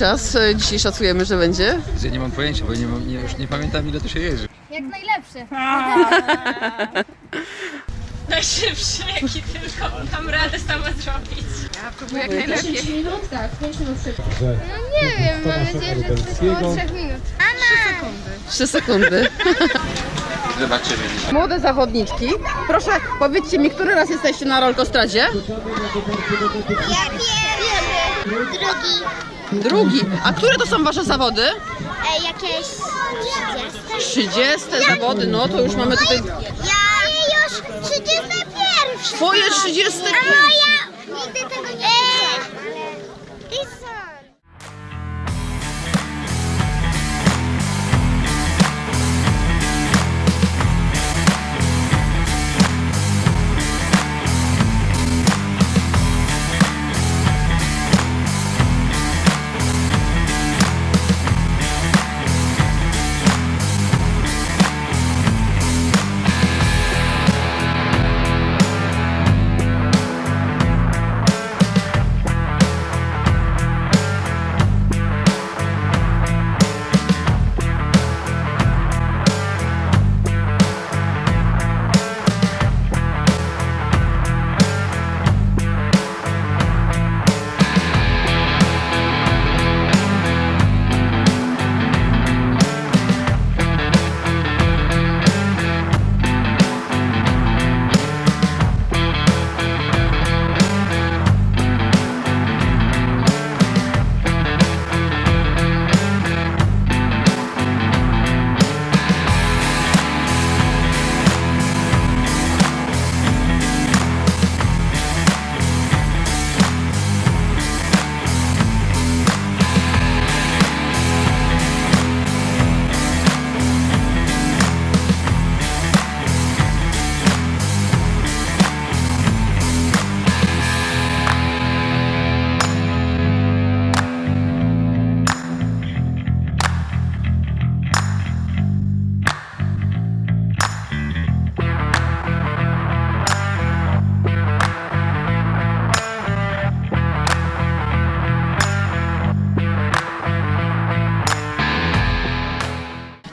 Czas e, dzisiaj szacujemy, że będzie? Ja nie mam pojęcia, bo nie, mam, nie, już nie pamiętam ile tu się jeży. Jak najlepszy. Najszybszy, jaki tylko dam radę sama zrobić. No nie wiem, mam nadzieję, że coś koło 3 minut. 3 sekundy. Zobaczymy. Młode zawodniczki, proszę powiedzcie mi, który raz jesteście na rolkostradzie? Ja pierwszy. Drugi. Drugi. A które to są wasze zawody? E, jakieś 30. 30 zawody, no to już mamy tutaj Ja już 31. twoje 31. A ja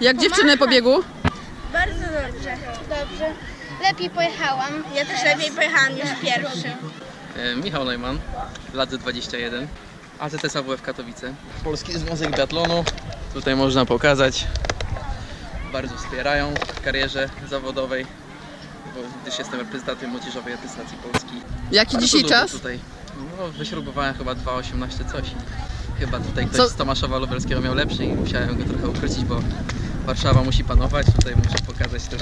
Jak dziewczyny po biegu? Bardzo dobrze. Dobrze. Lepiej pojechałam. Ja też lepiej pojechałam niż pierwszy. E, Michał Neumann, lat 21, AZS AWF Katowice. Polski Związek Biatlonu, tutaj można pokazać. Bardzo wspierają w karierze zawodowej, bo gdyż jestem reprezentantem młodzieżowej reprezentacji Polski. Jaki Bardzo dzisiaj czas? Tutaj, no, wyśrubowałem chyba 2,18 coś. Chyba tutaj ktoś Co- z Tomaszowa Lubelskiego miał lepszy i musiałem go trochę ukrócić, bo Warszawa musi panować. Tutaj muszę pokazać też,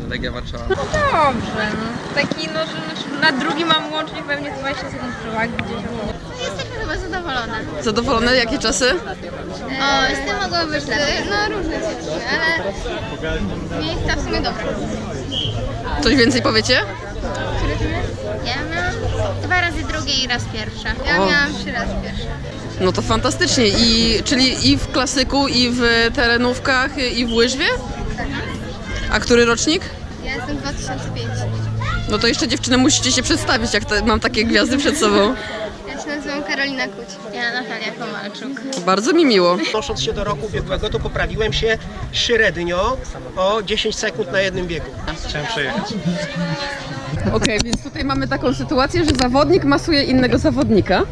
że Legia Warszawa Dobrze, no. Taki, no, że na drugi mam łącznie pewnie 20 sekund przewagi gdzieś około. Jestem chyba zadowolona. Zadowolone? Jakie czasy? O, z tym mogło być lepiej. No różne dziewczyny, ale miejsca w sumie dobre. Coś więcej powiecie? Ja miałam dwa razy drugie i raz pierwsza. Ja O. miałam trzy razy pierwsza. No to fantastycznie. I, czyli i w klasyku, i w terenówkach, i w łyżwie? A który rocznik? Ja jestem 2005. No to jeszcze dziewczyny musicie się przedstawić, jak te, mam takie gwiazdy przed sobą. Ja się nazywam Karolina Kuć. Ja Natalia Komalczuk. Bardzo mi miło. Odnosząc się do roku ubiegłego, to poprawiłem się średnio o 10 sekund na jednym biegu. Chciałem przejechać. Okej, więc tutaj mamy taką sytuację, że zawodnik masuje innego zawodnika.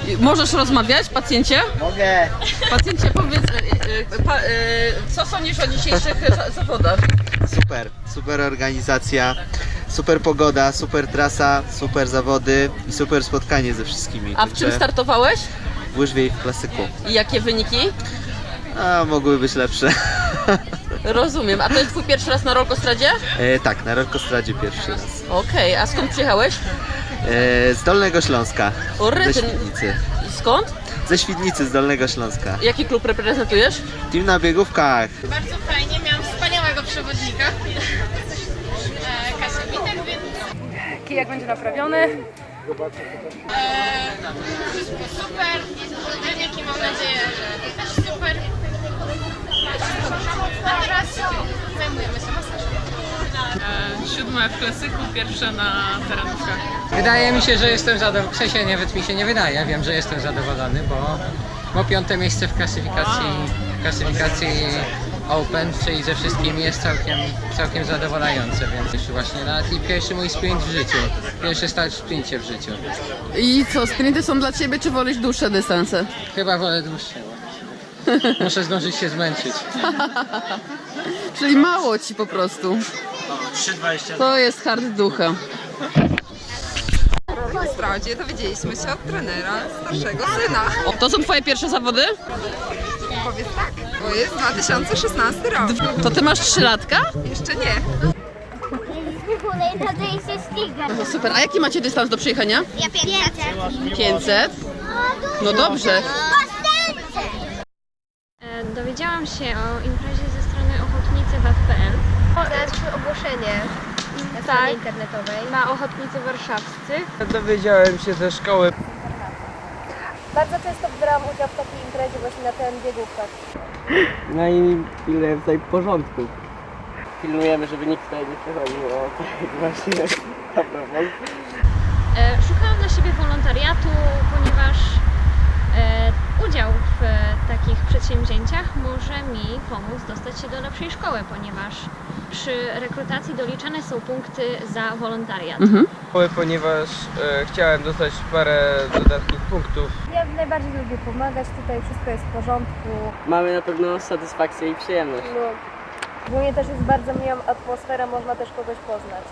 I Możesz rozmawiać, pacjencie? Mogę. Pacjencie, powiedz, e, e, pa, e, co sądzisz o dzisiejszych za- zawodach? Super, super organizacja, super pogoda, super trasa, super zawody i super spotkanie ze wszystkimi. A w czym startowałeś? W łyżwie i w klasyku. I jakie wyniki? A mogły być lepsze. Rozumiem. A to jest twój pierwszy raz na Rolkostradzie? e, tak, na Rolkostradzie pierwszy raz. Okej, a skąd przyjechałeś? E, z Dolnego Śląska. O, Ze rety. Świdnicy. Skąd? Ze Świdnicy, z Dolnego Śląska. Jaki klub reprezentujesz? Team na biegówkach. Bardzo fajnie, miałam wspaniałego przewodnika. E, Kasia Witek, więc kijak będzie naprawiony. e, wszystko super. Wyniki mam nadzieję, że też super. A teraz zajmujemy się masażem. Siódme w klasyku, pierwsze na terenówkach. Wydaje mi się, że jestem zadowolony. W sensie nawet mi się nie wydaje, wiem, że jestem zadowolony, bo, bo piąte miejsce w klasyfikacji, w klasyfikacji Open, czyli ze wszystkimi jest całkiem, całkiem zadowalające, więc już właśnie nawet i pierwszy mój sprint w życiu. Pierwszy start w sprincie w życiu. I co, sprinty są dla ciebie, czy wolisz dłuższe dystanse? Chyba wolę dłuższe. Muszę zdążyć się zmęczyć. Czyli mało ci po prostu. To jest hard ducha. W zdradzie dowiedzieliśmy się od trenera starszego syna. O, to są twoje pierwsze zawody? Powiedz tak, bo jest 2016 rok. To ty masz trzylatka? Jeszcze nie. to się ściga. No super. A jaki macie dystans do przejechania? Ja 500. 500? No dobrze. E, Dowiedziałam się o imprezie ze strony ochotnicy WF.pl. Znaczy ogłoszenie na Tak. stronie internetowej. Na ochotnicy warszawscy. Dowiedziałem się ze szkoły. Bardzo często brałam udział w takiej imprezie właśnie na ten biegówkach. No i pilnujemy tutaj porządku. Pilnujemy, żeby nikt tutaj nie przechodził. O, tak właśnie a propos. E, Szukałam dla siebie wolontariatu, ponieważ e, udział w e, takich przedsięwzięciach może mi pomóc dostać się do lepszej szkoły, ponieważ przy rekrutacji doliczane są punkty za wolontariat. Ponieważ e, chciałem dostać parę dodatnich punktów. Ja najbardziej lubię pomagać, tutaj wszystko jest w porządku. Mamy na pewno satysfakcję i przyjemność. No, ogólnie też jest bardzo miła atmosfera, można też kogoś poznać.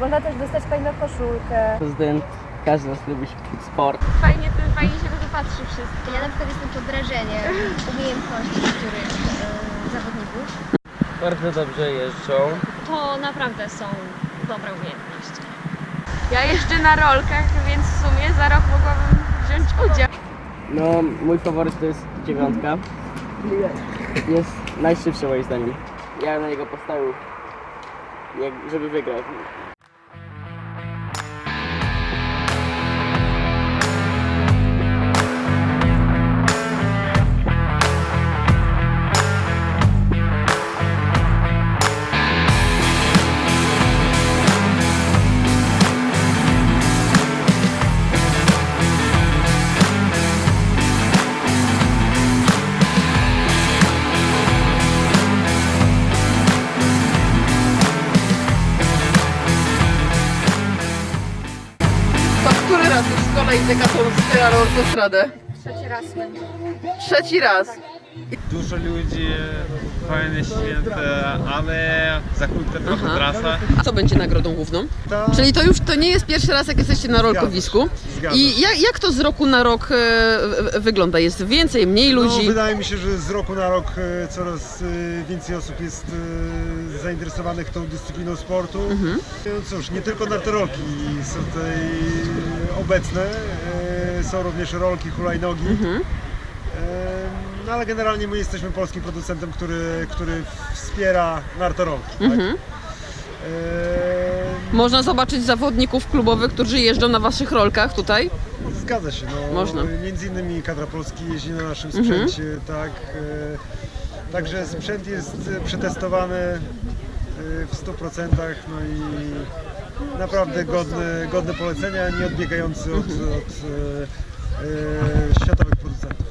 Można też dostać fajną koszulkę. Prezydent, każdy z nas lubi sport. Fajnie, to, fajnie się na to patrzy wszystko. Ja na przykład jestem pod wrażeniem umiejętności niektórych e, zawodników. Bardzo dobrze jeżdżą. To naprawdę są dobre umiejętności. Ja jeżdżę na rolkach, więc w sumie za rok mogłabym wziąć udział. No, mój faworyt to jest dziewiątka. Jest najszybszy moim zdaniem. Ja na niego postawił, jak, żeby wygrać. Już z kolei Decathlon wspiera autostradę? Trzeci raz. Trzeci raz. Dużo ludzi, fajne święte, ale za krótka trochę Aha. trasa. Co będzie nagrodą główną? To Czyli to już to nie jest pierwszy raz, jak jesteście na rolkowisku. I jak, jak to z roku na rok e, wygląda? Jest więcej, mniej no, ludzi? wydaje mi się, że z roku na rok e, coraz e, więcej osób jest e, zainteresowanych tą dyscypliną sportu. Mhm. No cóż, nie tylko nartoroki są tutaj obecne, e, są również rolki, hulajnogi. Mhm. No ale generalnie my jesteśmy polskim producentem, który, który wspiera nartorolki. Tak? Mhm. E, Można zobaczyć zawodników klubowych, którzy jeżdżą na waszych rolkach tutaj? Zgadza się. No, Można. Między innymi kadra Polski jeździ na naszym Mhm. sprzęcie, tak. e, Także sprzęt jest e, przetestowany e, w 100%, no i naprawdę godny, godny polecenia, nie odbiegający od, Mhm. od e, e, światowych producentów.